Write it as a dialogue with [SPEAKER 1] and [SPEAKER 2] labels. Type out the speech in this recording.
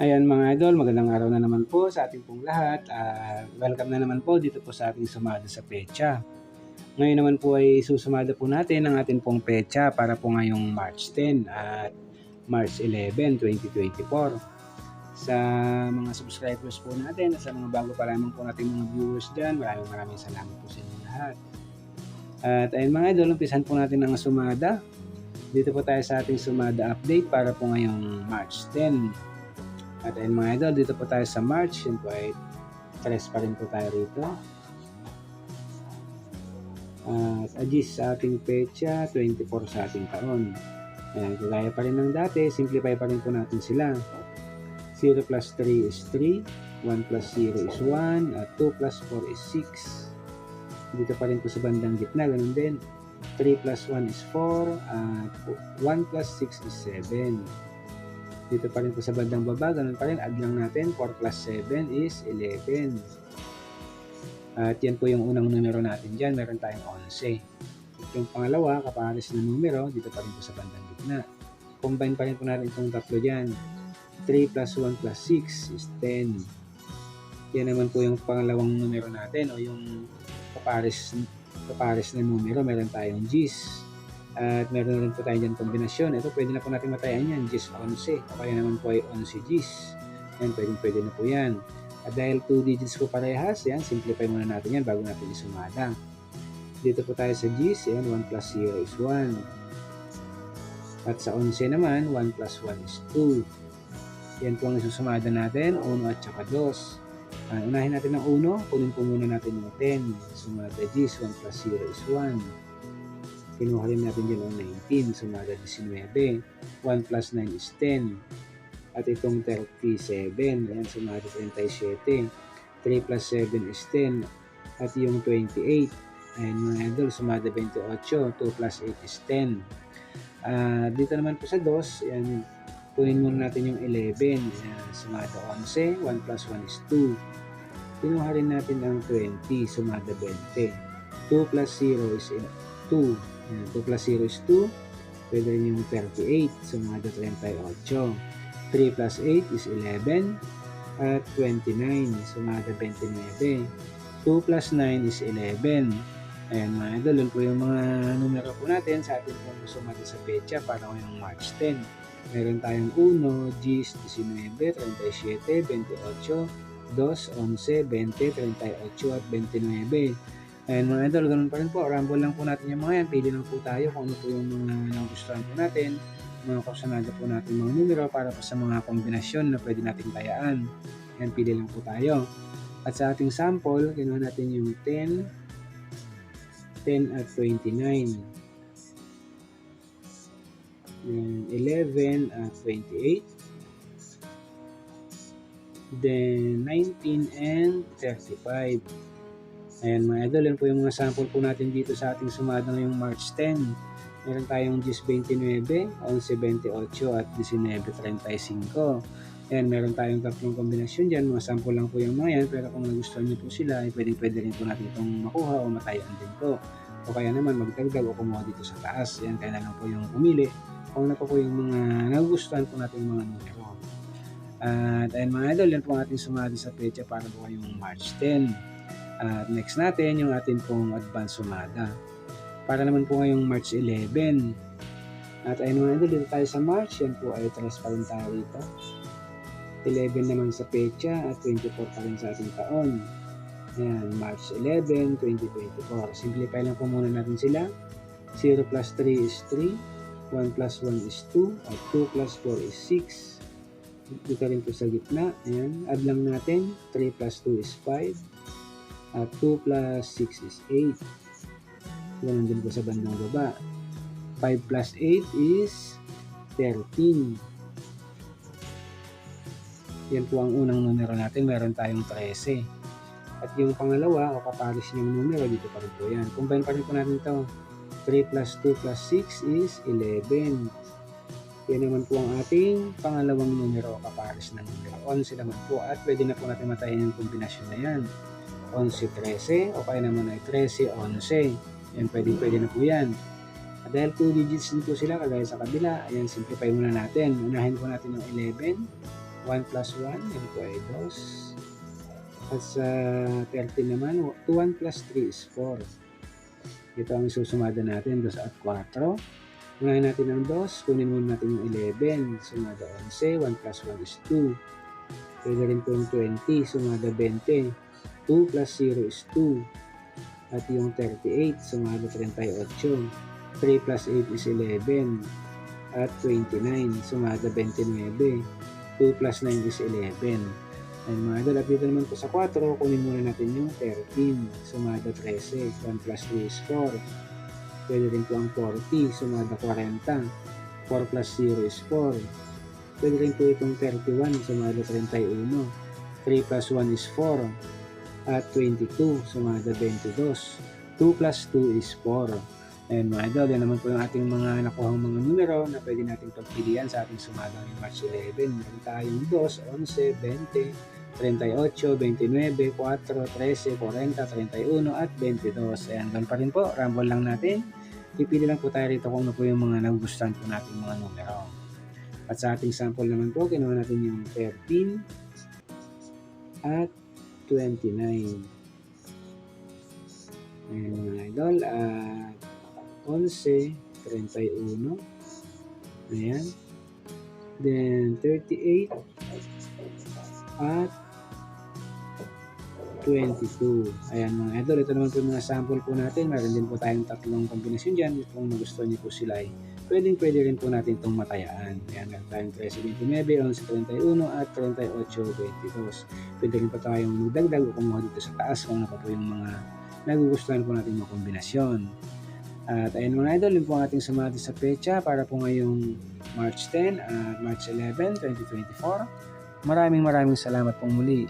[SPEAKER 1] Ayan mga idol, magandang araw na naman po sa ating pong lahat. Ah, welcome na naman po dito po sa ating sumada sa pecha. Ngayon naman po ay susumada po natin ang ating pong pecha para po ngayong March 10 at March 11, 2024. Sa mga subscribers po natin at sa mga bago pa lamang po nating mga viewers dyan, maraming maraming salamat po sa inyo lahat. At ayun mga idol, umpisan po natin ang sumada. Dito po tayo sa ating sumada update para po ngayong March 10. At ayun mga idol, dito po tayo sa March. Yun po ay tres pa rin po tayo rito. At adjust sa ating pecha, 24 sa ating taon. Ayan, kagaya pa rin ng dati, simplify pa rin po natin sila. 0 plus 3 is 3, 1 plus 0 is 1, at 2 plus 4 is 6. Dito pa rin po sa bandang gitna, ganun din. 3 plus 1 is 4, at 1 plus 6 is 7. Dito pa rin po sa bandang baba, ganun pa rin, add lang natin, 4 plus 7 is 11. At yan po yung unang numero natin dyan, meron tayong 11. At yung pangalawa, kapares na numero, dito pa rin po sa bandang gitna. Combine pa rin po natin itong tatlo dyan. 3 plus 1 plus 6 is 10. Yan naman po yung pangalawang numero natin o yung kapares, kapares na numero, meron tayong G's. At meron na rin po tayo dyan kombinasyon. Ito pwede na po natin matayan yan, G's 11. O kaya naman po ay 11 G's. Yan, pwede, pwede na po yan. At dahil 2 digits po parehas, yan, simplify muna natin yan bago natin isumada. Dito po tayo sa G's, yan, 1 plus 0 is 1. At sa 11 naman, 1 plus 1 is 2. Yan po ang isusumada natin, 1 at saka 2. Uh, unahin natin ang 1, kunin po muna natin yung 10. Sumada G's, 1 plus 0 is 1. Kinuha rin natin dyan ang 19, sumada 19. 1 plus 9 is 10. At itong 37, ayan, sumada 37. 3 plus 7 is 10. At yung 28, ayan mga idol, sumada 28. 2 plus 8 is 10. Uh, dito naman po sa 2, ayan, kunin muna natin yung 11. Ayan, sumada 11. 1 plus 1 is 2. Kinuha rin natin ang 20, sumada 20. 2 plus 0 is 2. Ayan, 2 plus 0 is 2. Pwede rin yung 38, sumada 38. 3 plus 8 is 11. At 29, sumada 29. 2 plus 9 is 11. Ayan mga idol, yun po yung mga numero po natin sa ating pong sumada sa pecha para ngayong March 10. Meron tayong 1, 10, 19, 37, 28, 2, 11, 20, 38 at 29. Ayan mga idol, ganun pa rin po. Rumble lang po natin yung mga yan. Pili lang po tayo kung ano po yung mga nagustuhan po natin. Mga kusanada po natin mga numero para po sa mga kombinasyon na pwede natin tayaan. Ayan, pili lang po tayo. At sa ating sample, kinuha natin yung 10, 10 at 29. Then 11 at 28. Then 19 and 35. Ayan mga idol, yan po yung mga sample po natin dito sa ating sumada ngayong March 10. Meron tayong 10.29, 11.28 at 19.35. Ayan, meron tayong tatlong kombinasyon dyan. Mga sample lang po yung mga yan. Pero kung nagustuhan nyo po sila, ay pwede, pwede rin po natin itong makuha o matayan din po. O kaya naman magdagdag o kumuha dito sa taas. Ayan, kaya na lang po yung pumili. Kung ano pa po yung mga nagustuhan po natin mga numero. At ayun mga idol, yan po ang ating sumali sa pecha para po yung March 10. At next natin, yung ating pong advance sumada. Para naman po ngayong March 11. At ayun idol, dito tayo sa March. Yan po ay tres pa rin tayo rito. 11 naman sa pecha at 24 pa rin sa ating taon. Ayan, March 11, 2024. Simplify lang po muna natin sila. 0 plus 3 is 3. 1 plus 1 is 2. At 2 plus 4 is 6. Dito rin po sa gitna. Ayan, add lang natin. 3 plus 2 is 5. At 2 plus 6 is 8. Ganun din po sa bandang baba. 5 plus 8 is 13. Yan po ang unang numero natin. Meron tayong 13. At yung pangalawa, o kapares niyang numero, dito pa rin po yan. Combine pa rin po natin ito. 3 plus 2 plus 6 is 11. Yan naman po ang ating pangalawang numero, kapares na numero. 11 naman po. At pwede na po natin matayin yung kombinasyon na yan. 11, 13, o kaya naman ay 13, 11. Yan, pwede, pwede na po yan. At dahil 2 digits din po sila, kagaya sa kabila, ayan, simplify muna natin. Unahin po natin yung 11 1 plus 1, yan po ay 2. At sa 30 naman, 2, 1 plus 3 is 4. Ito ang susumada natin, 2 at 4. Unahin natin ang 2, kunin muna natin yung 11. Sumada 11, 1 plus 1 is 2. Pwede rin po yung 20, sumada 20. 2 plus 0 is 2. At yung 38, sumada 38. 3 plus 8 is 11. At 29, sumada 29. 2 plus 9 is 11. And mga idol, at dito naman po sa 4, kunin muna natin yung 13. Sumada 13. 1 plus 3 is 4. Pwede rin po ang 40. Sumada 40. 4 plus 0 is 4. Pwede rin po itong 31. Sumada 31. 3 plus 1 is 4. At 22. Sumada 22. 2 plus 2 is 4. And mga idol, yan naman po yung ating mga nakuhang mga numero na pwede natin pagpilian sa ating sumada ng March 11. Meron tayong 2, 11, 20, 38, 29, 4, 13, 40, 31, at 22. Ayan, doon pa rin po. Rumble lang natin. Pipili lang po tayo rito kung ano po yung mga nagugustuhan po natin mga numero. At sa ating sample naman po, kinuha natin yung 13 at 29. Ayan mga idol. At 11, 31. Ayan. Then 38 at 22. Ayan mga idol, ito naman po yung mga sample po natin. Meron din po tayong tatlong kombinasyon dyan. Kung nagustuhan niyo po sila ay pwedeng pwede rin po natin itong matayaan. Ayan, meron tayong 1329, 1131 at 3822. Pwede rin po tayong magdagdag o kumuha dito sa taas kung ano pa po yung mga nagugustuhan po natin mga kombinasyon. At ayun mga idol, yun po ang ating sumati sa pecha para po ngayong March 10 at March 11, 2024. Maraming maraming salamat pong muli.